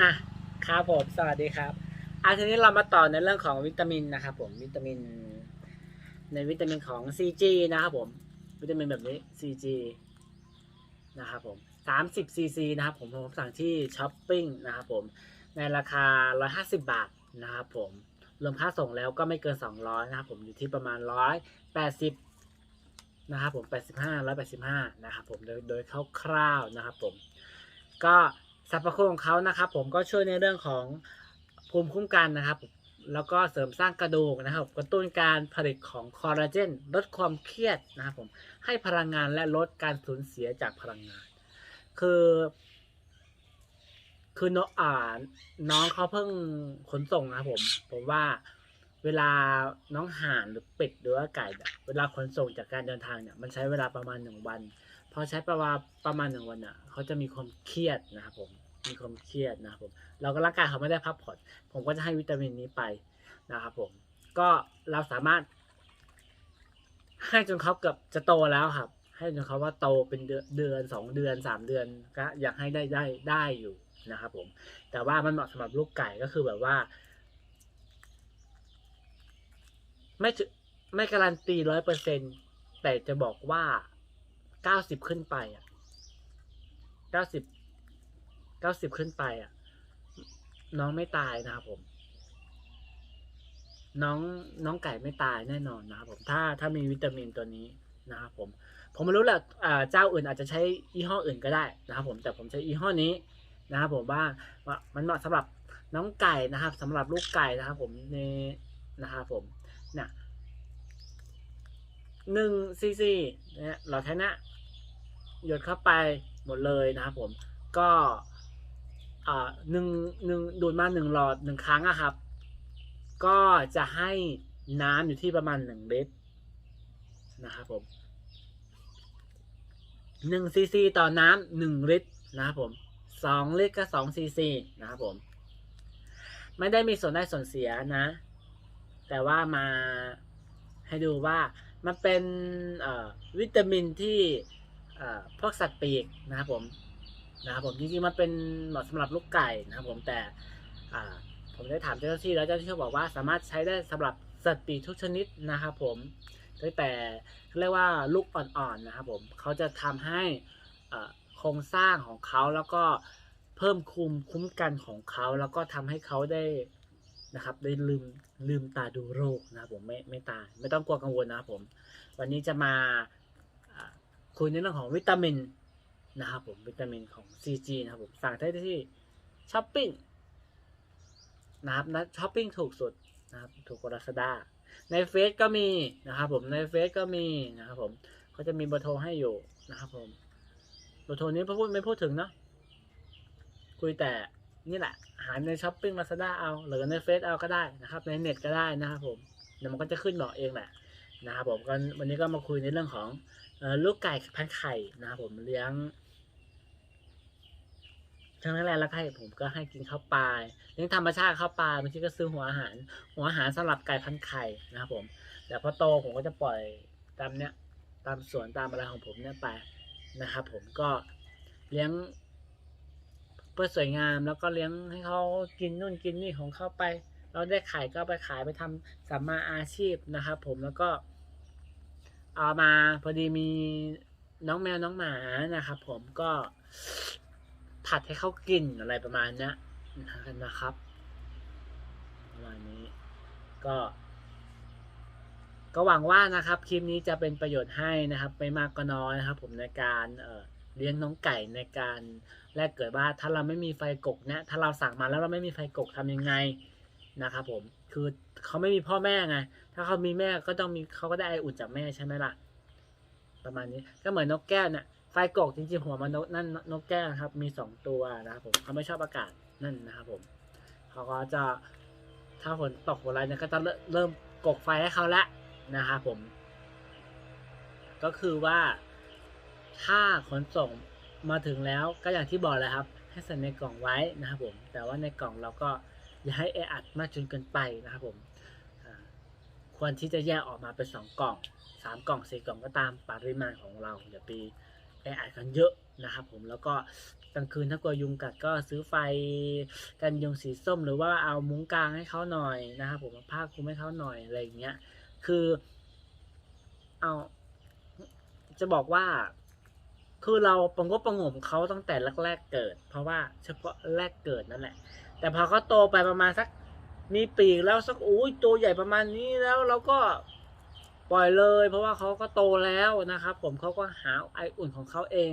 อะครับผมสวัสดีครับอะทีนี้เรามาต่อในเรื่องของวิตามินนะครับผมวิตามิน ในวิตามินของ CG นะครับผมวิตามินแบบนี้ CG นะครับผม30 cc นะครับผมผมสั่งที่ช้อปปิ้งนะครับผมในราคา 150 บาทนะครับผมรวมค่าส่งแล้วก็ไม่เกิน 200นะครับผมอยู่ที่ประมาณ 180นะครับผม85 185นะครับผมโดยโดยคร่าวๆนะครับผมก็ สรรพคุณของเขานะครับ ผมก็ช่วยในเรื่องของภูมิคุ้มกันนะครับ แล้วก็เสริมสร้างกระดูกนะครับ กระตุ้นการผลิตของคอลลาเจน ลดความเครียดนะครับผมให้พลังงานและลดการสูญเสียจากพลังงาน คือคือน้องอ่าน้องเขาเพิ่งขนส่งนะครับผม ผมว่า เวลาน้องห่านหรือเป็ดหรือว่าไก่เนี่ยเวลาขนส่งจากการเดินทางเนี่ยมันใช้เวลาประมาณหนึ่งวันพอใช้ประมาณประมาณหนึ่งวันอะเขาจะมีความเครียดนะครับผมมีความเครียดนะครับผมเราก็ร่างกายเขาไม่ได้พักผ่อนผมก็จะให้วิตามินนี้ไปนะครับผมก็เราสามารถ ให้จนเขาเกือบจะโตแล้วครับ ให้จนเขาว่าโตเป็นเดือนสองเดือนสามเดือนก็อยากให้ได้ได้ได้อยู่นะครับผม แต่ว่ามันเหมาะสำหรับลูกไก่ก็คือแบบว่า ไม่ถึงไม่การันตีร้อยเปอร์เซ็นแต่จะบอกว่าเก้าสิบขึ้นไปอะเก้าสิบเก้าสิบขึ้นไปอะ น้องไม่ตายนะครับผม น้องน้องไก่ไม่ตายแน่นอนนะครับผมถ้าถ้ามีวิตามินตัวนี้นะครับผม ผมไม่รู้แหละเจ้าอื่นอาจจะใช้ยี่ห้ออื่นก็ได้นะครับผมแต่ผมใช้ยี่ห้อนี้นะครับผมว่ามันเหมาะสำหรับน้องไก่นะครับสำหรับลูกไก่นะครับ ผมในนะครับผม เนี่ยหนึ่งซีซีเนี่ยเราใช้นะหยดเข้าไปหมดเลยนะครับผมก็หนึ่งหนึ่งดูดมาหนึ่งหลอดหนึ่งครั้งอะครับ ก็จะให้น้ำอยู่ที่ประมาณหนึ่งลิตรนะครับผมหนึ่งซีซีต่อน้ำหนึ่งลิตรนะครับผมสองลิตรก็สองซีซีนะครับผม ไม่ได้มีส่วนได้ส่วนเสียนะ แต่ว่ามาให้ดูว่ามันเป็นวิตามินที่พวกสัตว์ปีกนะครับผมนะครับผมจริงๆมันเป็นเหมาะสำหรับลูกไก่นะครับผมแต่ผมได้ถามเจ้าหน้าที่แล้วเจ้าหน้าที่เขาบอกว่าสามารถใช้ได้สำหรับสัตว์ปีกทุกชนิดนะครับผมตั้งแต่เรียกว่าลูกอ่อนๆนะครับผมเขาจะทำให้โครงสร้างของเขาแล้วก็เพิ่มคุมคุ้มกันของเขาแล้วก็ทำให้เขาได้ นะครับ ได้ลืมลืมตาดูโรคนะครับผมไม่ไม่ตายไม่ต้องกลัวกังวลนะครับผม วันนี้จะมาคุยในเรื่องของวิตามินนะครับผมวิตามินของ CG นะครับผมสั่งได้ที่ช้อปปิ้งนะครับนะช้อปปิ้งถูกสุดนะครับถูกกว่าลาซาด้าในเฟซก็มีนะครับผมในเฟซก็มีนะครับผมเขาจะมีเบอร์โทรให้อยู่นะครับผมเบอร์โทรนี้พูดไม่พูดถึงเนาะคุยแต่ นี่แหละ หาในช้อปปิ้งลาซาด้าเอาหรือในเฟซเอาก็ได้นะครับในเน็ตก็ได้นะครับผมเดี๋ยวมันก็จะขึ้นบอกเองแหละนะครับผมก็วันนี้ก็มาคุยในเรื่องของลูกไก่พันไข่นะครับผมเลี้ยงทั้งนั้นแหละแล้วให้ผมก็ให้กินข้าวปลาเลี้ยงธรรมชาติข้าวปลาบางทีก็ซื้อหัวอาหาร หัวอาหารสำหรับไก่พันไข่นะครับผมแต่พอโตผมก็จะปล่อยตามเนี้ยตามสวนตามอะไรของผมเนี่ยไปนะครับผมก็เลี้ยง พื่อสวยงามแล้วก็เลี้ยงให้เขากินนู่นกินนี่ของเขาไป เราได้ไข่ก็ไปขายไปทำสัมมาอาชีพนะครับ ผมแล้วก็ เอามาพอดีมีน้องแมวน้องหมานะครับ ผมก็ผัดให้เขากินอะไรประมาณนี้นะครับ ประมาณนี้ ก็ ก็หวังว่านะครับคลิปนี้จะเป็นประโยชน์ให้นะครับ ไม่มากก็น้อยนะครับ ผมในการเอ่อ เลี้ยงน้องไก่ในการแรกเกิดว่าถ้าเราไม่มีไฟกกเนี่ยถ้าเราสั่งมาแล้วเราไม่มีไฟกกทำยังไงนะครับผมคือเขาไม่มีพ่อแม่ไงถ้าเขามีแม่ก็ต้องมีเขาก็ได้ไออุ่นจากแม่ใช่ไหมล่ะ ประมาณนี้ก็เหมือนนกแก้วเนี่ยไฟกกจริงๆหัวมันนกนั่นนกแก้วครับ มีสองตัวนะครับผมเขาไม่ชอบอากาศนั่นนะครับผมเขาก็จะถ้าฝนตกอะไรเนี่ยก็จะเริ่มกกไฟให้เขาละนะครับผม ก็คือว่า ถ้าขนส่งมาถึงแล้วก็อย่างที่บอกเลยครับ ให้ใส่ในกล่องไว้นะครับผม แต่ว่าในกล่องเราก็อย่าให้แออัดมากจนเกินไปนะครับผมควรที่จะแยกออกมาเป็นสองกล่องสามกล่องสี่กล่องก็ตามปริมาณของเราอย่าไปแออัดกันเยอะนะครับผมแล้วก็กลางคืนถ้ากลัวยุงกัดก็ซื้อไฟกันยุงสีส้ม หรือว่าเอามุ้งกลางให้เขาหน่อยนะครับผมผ้าคลุมให้เขาหน่อยอะไรอย่างเงี้ยคือเอาจะบอกว่า คือเราประงบประหงมเขาตั้งแต่แรกๆเกิด เพราะว่าเฉพาะแรกเกิดนั่นแหละ แต่พอเขาโตไปประมาณสักมีปีกแล้วสักอุ้ยตัวใหญ่ประมาณนี้แล้วเราก็ปล่อยเลย เพราะว่าเขาก็โตแล้วนะครับ ผมเขาก็หาไออุ่นของเขาเอง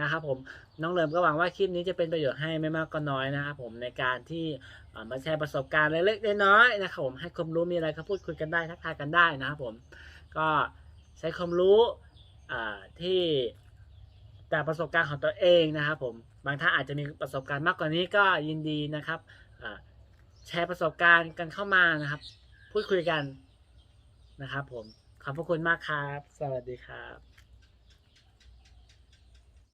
นะครับผมน้องเลิมก็หวังว่าคลิปนี้จะเป็นประโยชน์ให้ไม่มากก็น้อยนะครับผมในการที่มาแชร์ประสบการณ์เล็กๆน้อยๆนะครับผมให้ความรู้มีอะไรก็พูดคุยกันได้ทักทายกันได้นะครับผมก็ใช้ความรู้ที่ จากประสบการณ์ของตัวเองนะครับผมบางท่านอาจจะมีประสบการณ์มากกว่านี้ก็ยินดีนะครับแชร์ประสบการณ์กันเข้ามานะครับ พูดคุยกันนะครับผมขอบพระคุณมากครับ สวัสดีครับ